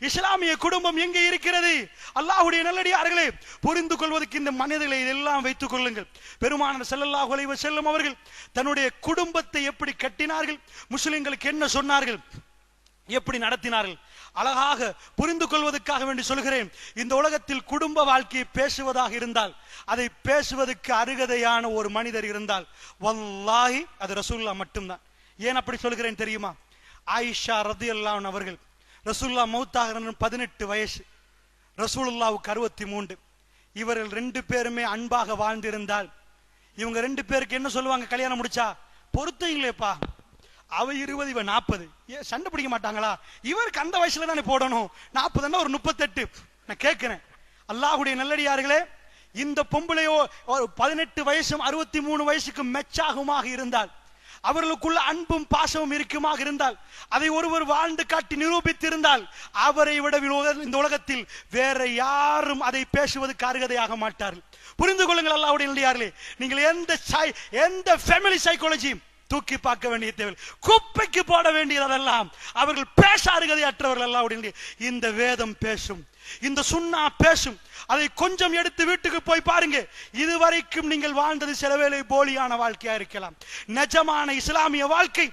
இஸ்லாமிய குடும்பம் எங்கே இருக்கிறது? அல்லாஹ்வுடைய நல்லடியார்களே புரிந்து கொள்வதற்கு இந்த மனிதர்களை இதெல்லாம் வைத்துக் கொள்ளுங்கள். பெருமான செல்லல்லாஹ் அலைஹி செல்லும் அவர்கள் தன்னுடைய குடும்பத்தை எப்படி கட்டினார்கள்? முஸ்லிம்களுக்கு என்ன சொன்னார்கள்? எப்படி நடத்தினார்கள்? அழகாக புரிந்து கொள்வதற்காக வேண்டி சொல்கிறேன். இந்த உலகத்தில் குடும்ப வாழ்க்கையை பேசுவதாக இருந்தால் அதை பேசுவதற்கு அருகதையான ஒரு மனிதர் இருந்தால் வல்லாஹி அது ரசூல்லா மட்டும்தான். ஏன் அப்படி சொல்கிறேன் தெரியுமா? ஆயிஷா ரதி அவர்கள் ரசூல்லா மௌத்தாகிறன் பதினெட்டு வயசு. ரசூலுல்லாவுக்கு அறுபத்தி மூன்று இவர்கள் ரெண்டு பேருமே அன்பாக வாழ்ந்திருந்தால். இவங்க ரெண்டு பேருக்கு என்ன சொல்லுவாங்க? கல்யாணம் முடிச்சா? பொருத்தீங்களேப்பா. அவ இருபது இவன் நாற்பது. ஏன் சண்டை பிடிக்க மாட்டாங்களா? இவருக்கு அந்த வயசுல தானே போடணும். நாற்பதுன்னா ஒரு முப்பத்தெட்டு. நான் கேட்கிறேன். அல்லாஹுடைய நல்லடியார்களே இந்த பொம்பளையோ ஒரு பதினெட்டு வயசும் அறுபத்தி மூணு வயசுக்கு மெச்சாகுமாக இருந்தால் அவர்களுக்குள்ள அன்பும் பாசமும் இருக்குமாக இருந்தால் அதை ஒருவர் வாழ்ந்து காட்டி நிரூபித்திருந்தால் அவரை விட இந்த உலகத்தில் வேற யாரும் அதை பேசுவதற்கு அருகதையாக மாட்டார்கள். புரிந்து கொள்ளுங்கள் அல்லாவுடைய இல்லையார்களே நீங்கள் எந்த சை- எந்த ஃபேமிலி சைக்காலஜியும் தூக்கி பார்க்க வேண்டிய தேவை குப்பைக்கு போட வேண்டியதெல்லாம் அவர்கள் பேச அருகதையற்றவர்கள் அல்லாஹ்வுடைய இந்த வேதம் பேசும் இந்த சுண்ணா பேசும் அதை கொஞ்சம் எடுத்து வீட்டுக்கு போய் பாருங்க. இதுவரைக்கும் நீங்கள் வாழ்ந்தது சில வேலை போலியான வாழ்க்கையா இருக்கலாம். நிஜமான இஸ்லாமிய வாழ்க்கை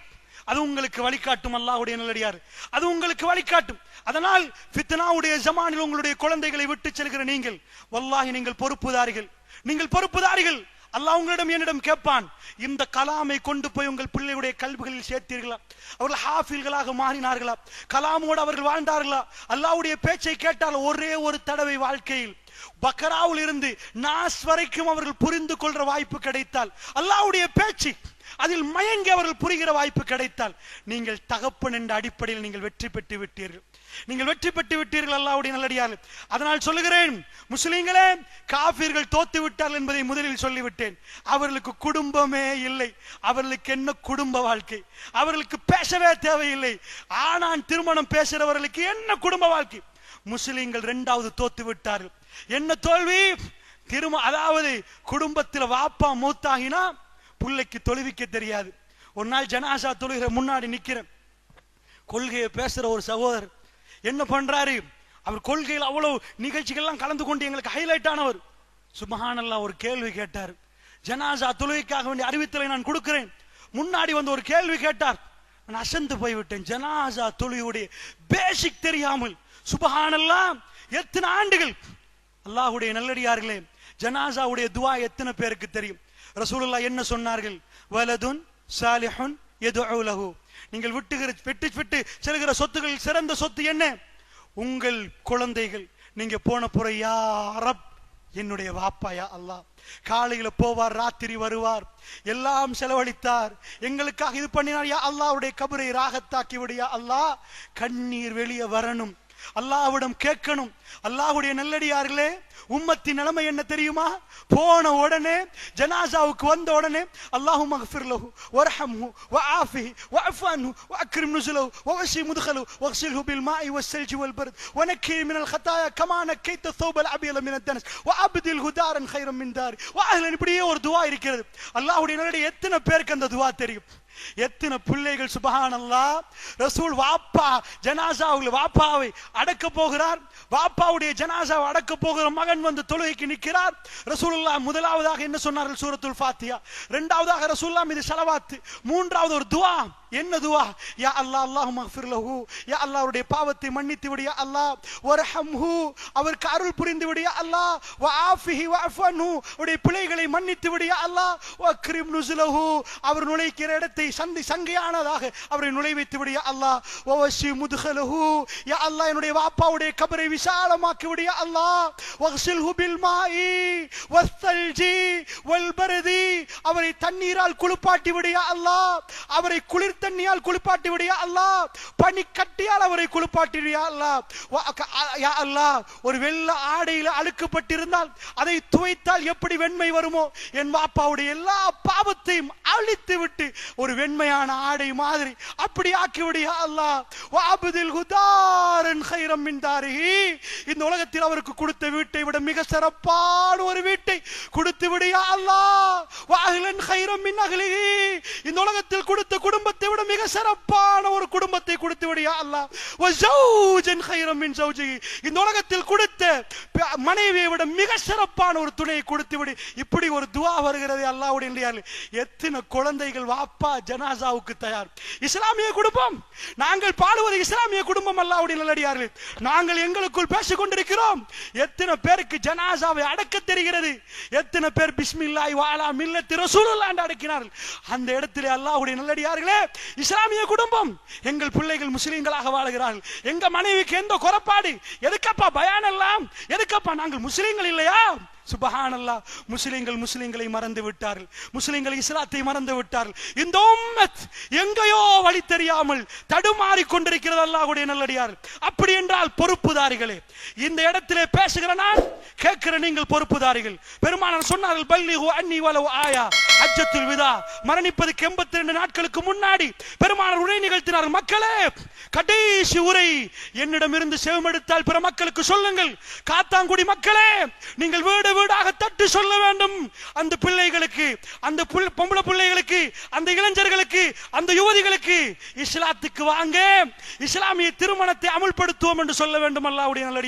அது உங்களுக்கு வழிகாட்டும் அல்லாஹ்வுடைய நல்லடியார் அது உங்களுக்கு வழிகாட்டும். அதனால் ஃபித்னாவுடைய ஜமானில் உங்களுடைய குழந்தைகளை விட்டு செல்கிற நீங்கள் வல்லாஹி நீங்கள் பொறுப்புதாரிகள். நீங்கள் பொறுப்புதாரிகள். அல்லாஹ் உங்களிடம் என்னிடம் கேட்பான் இந்த கலாமை கொண்டு போய் உங்கள் பிள்ளையுடைய கல்விகளில் சேர்த்தீர்களா? அவர்கள் ஹாஃபில்களாக மாறினார்களா? கலாமோடு அவர்கள் வாழ்ந்தார்களா? அல்லாஹ்வுடைய பேச்சை கேட்டால் ஒரே ஒரு தடவை வாழ்க்கையில் பக்கராவில் இருந்து நாஸ் வரைக்கும் அவர்கள் புரிந்து கொள்ற வாய்ப்பு கிடைத்தால் அல்லாவுடைய பேச்சு அதில் மயங்கி அவர்கள் புரிகிற வாய்ப்பு கிடைத்தால் நீங்கள் தகப்பன் என்ற அடிப்படையில் நீங்கள் வெற்றி பெற்று விட்டீர்கள். நீங்கள் வெற்றி பெற்று விட்டீர்கள் அல்லாவுடைய நல்லடியார்கள் அதனால் சொல்லுகிறேன் முஸ்லீம்களே காபீர்கள் தோத்து விட்டார்கள் என்பதை முதலில் சொல்லிவிட்டேன். அவர்களுக்கு குடும்பமே இல்லை. அவர்களுக்கு என்ன குடும்ப வாழ்க்கை? அவர்களுக்கு பேசவே தேவையில்லை. ஆனான் திருமணம் பேசுறவர்களுக்கு என்ன குடும்ப வாழ்க்கை? முஸ்லீம்கள் இரண்டாவது தோத்து விட்டார்கள். என்ன தோல்வி? திரும்ப அதாவது குடும்பத்தில் வாப்பா மூத்தாகினா புள்ளைக்கு தொழுவிக்க தெரியாது. ஒரு நாள் ஜனாசா தொழுகிற முன்னாடி நிக்கிறேன். கொள்கையை பேசுற ஒரு சகோதரர் என்ன பண்றாரு? அவர் கொள்கையில் அவ்வளவு நிகழ்ச்சிகள்லாம் கலந்து கொண்டு எங்களுக்கு ஹைலைட் ஆனவர். சுபஹானல்லாம் ஒரு கேள்வி கேட்டார். ஜனாசா தொழுகைக்காக வேண்டிய அறிவித்தலை நான் கொடுக்கிறேன். முன்னாடி வந்து ஒரு கேள்வி கேட்டார். நான் அசந்து போய்விட்டேன். ஜனாசா தொழுகையுடைய பேசிக் தெரியாமல் சுபஹானல்லாம் எத்தனை ஆண்டுகள் அல்லாஹுடைய நல்லடியார்களே ஜனாசாவுடைய துவா எத்தனை பேருக்கு தெரியும்? ரசூலுல்லா என்ன சொன்னார்கள்? வலதுன் சாலிஹுன் எது லஹு. நீங்கள் விட்டுகிற விட்டு விட்டு செல்கிற சொத்துகள் சிறந்த சொத்து என்ன? உங்கள் குழந்தைகள். நீங்க போன புற யாரப் என்னுடைய வாப்பாயா அல்லாஹ். காலையில போவார் ராத்திரி வருவார் எல்லாம் செலவழித்தார். எங்களுக்காக இது பண்ணினார் யா அல்லாவுடைய கபரை ராகத்தாக்கி விடியா அல்லாஹ். கண்ணீர் வெளியே வரணும். அல்லாஹ்விடம் கேட்கணும். அல்லாஹுடைய நல்லடியார்களே உம்மத்தின் நிலைமை என்ன தெரியுமா? போன உடனே ஜனாசாவுக்கு வந்த உடனே அல்லாஹு மகஃபிர்லஹு வர்ஹம்ஹு வஆஃபிஹி வஅஃபான்ஹு வஅக்ரிம் நுசுலஹு வவசி முதுகலஹு வக்ஸில்ஹு பில் மாஇ வஸ்ஸல்ஜி வல் பர்த் வனக்கி மின் அல் ஹதாயா கமா நக்கைத தௌப அல் அபியல மின் அத்தனஸ் வஅப்தில்ஹு தாரன் கைரம் மின் தாரி. வஅஹ்லன் இப்படியே ஒரு துவா இருக்கிறது. அல்லாஹ்வுடைய நல்லடி எத்தனை பேருக்கு அந்த துவா தெரியும்? எத்தனை பிள்ளைகள் சுபகானல்லா ரசூல் வாப்பா ஜனாசாவுல வாப்பாவை அடக்க போகிறார். வாப்பாவுடைய ஜனாசாவை அடக்க போகிற மகன் வந்து தொழுகைக்கு நிற்கிறார். ரசூலுல்லாஹ் முதலாவதாக என்ன சொன்னார்கள் சூரத்துல் ஃபாத்தியா இரண்டாவதாக ரசூல்லாம் மீது செலவாத்து மூன்றாவது ஒரு துவா. என்ன துஆ யா அல்லாஹ் அல்லாஹ் மஃபிர் லஹு. யா அல்லாஹ்வுடைய பாவத்தை மன்னித்து விடு யா அல்லாஹ். வர்ஹம்ஹு. அவருக்கு அருள் புரிந்து விடு யா அல்லாஹ். வ ஆஃபிஹி வ அன்ஹு அவருடைய பிழைகளை மன்னித்து விடு யா அல்லாஹ். வக்ரிம் நுஸுலஹு அவர் நுழைக்கிற இடத்தை சந்தி சங்கையானதாக அவரை நுழைவித்து விடு யா அல்லாஹ். வவசி முதுகலஹு. யா அல்லாஹ் என்னுடைய வாப்பாவுடைய கபரை விசாலமாக்கி விடு யா அல்லாஹ். வக்ஸில்ஹு பில் மாஇ வஸ்ஸல்ஜி வல்பரதி. அவரை தண்ணீரால் குளிப்பாட்டி விடு யா அல்லாஹ். அவரை குளிர் தண்ணியால் குளிப்பாட்டி விடியா அல்லா? பனி கட்டியால் அவரை குளிப்பாட்டி அல்லா? அல்லா ஒரு வெள்ள ஆடையில் அழுக்கப்பட்டிருந்தால் அதை துவைத்தால் எப்படி வெண்மை வருமோ? என் பாப்பாவுடைய எல்லா பாவத்தையும் அழித்து விட்டு ஒரு வெண்மையான ஆடை மாதிரி அப்படி ஆக்கி விடு யா வாபுதில் ஹுதாரன் கைரம் மின் இந்த உலகத்தில் அவருக்கு கொடுத்த வீட்டை விட மிக சிறப்பான ஒரு வீட்டை கொடுத்து விடியா அல்லா? வாகலன் வாஹிலன் மின் அகலிஹி. இந்த உலகத்தில் கொடுத்த குடும்பத்தை விட மிக சிறப்பான ஒரு குடும்பத்தை கொடுத்து விடியா அல்லாஹ். வஸௌஜன் கைரம் மின் இந்த உலகத்தில் கொடுத்த மனைவியை விட மிக சிறப்பான ஒரு துணையை கொடுத்து விடு. இப்படி ஒரு துவா வருகிறது அல்லாவுடைய எத்தனை குழந்தைகள் வாப்பா ஜனாசாவுக்கு தயார். இஸ்லாமிய குடும்பம். நாங்கள் பாடுவது இஸ்லாமிய குடும்பம் அல்லாவுடைய நல்லடியார்கள். நாங்கள் எங்களுக்குள் பேசிக் கொண்டிருக்கிறோம் எத்தனை பேருக்கு ஜனாசாவை அடக்க தெரிகிறது. எத்தனை பேர் பிஸ்மில்லாய் வாலா மில்ல திரசூலாண்டு அடக்கினார்கள். அந்த இடத்திலே அல்லாவுடைய நல்லடியார்களே இஸ்லாமிய குடும்பம். எங்கள் பிள்ளைகள் முஸ்லீம்களாக வாழ்கிறார்கள். எங்க மனைவிக்கு எந்த குறைப்பாடு எதுக்கப்பா பயான் எல்லாம்? எதுக்கப்பா நாங்கள் முஸ்லீம்கள் இல்லையா? சுபஹானல்லா முஸ்லிம்கள் முஸ்லிம்களை மறந்து விட்டார்கள். முஸ்லிம்கள் இஸ்லாத்தை மறந்து விட்டார்கள். இந்த உம்மத் எங்கேயோ வழி தெரியாமல் தடுமாறி கொண்டிருக்கிறது அல்லாஹுடைய நல்லடியார் அப்படி என்றால் பொறுப்புதாரிகளே இந்த இடத்திலே பேசுகிற நான் கேட்கிற நீங்கள் பொறுப்புதாரிகள். பெருமானார் சொன்னார்கள் பல்லிஹு அன்னி வலவு ஆயா அஜத்துல் விதா. மரணிப்பதுக்கு எண்பத்தி ரெண்டு நாட்களுக்கு முன்னாடி பெருமானார் உரை நிகழ்த்தினார். மக்களே கடைசி உரை என்னிடமிருந்து செவமெடுத்தால் பிற மக்களுக்கு சொல்லுங்கள். காத்தாங்குடி மக்களே நீங்கள் வீடு வீடாக தட்டு சொல்ல வேண்டும். அந்த பிள்ளைகளுக்கு அந்த பொம்பளை பிள்ளைகளுக்கு அந்த இளைஞர்களுக்கு அந்த யுவதிகளுக்கு இஸ்லாத்துக்கு வாங்க. இஸ்லாமிய திருமணத்தை அமுல்படுத்துவோம் என்று சொல்ல வேண்டும். அல்லாவுடைய நல்லடி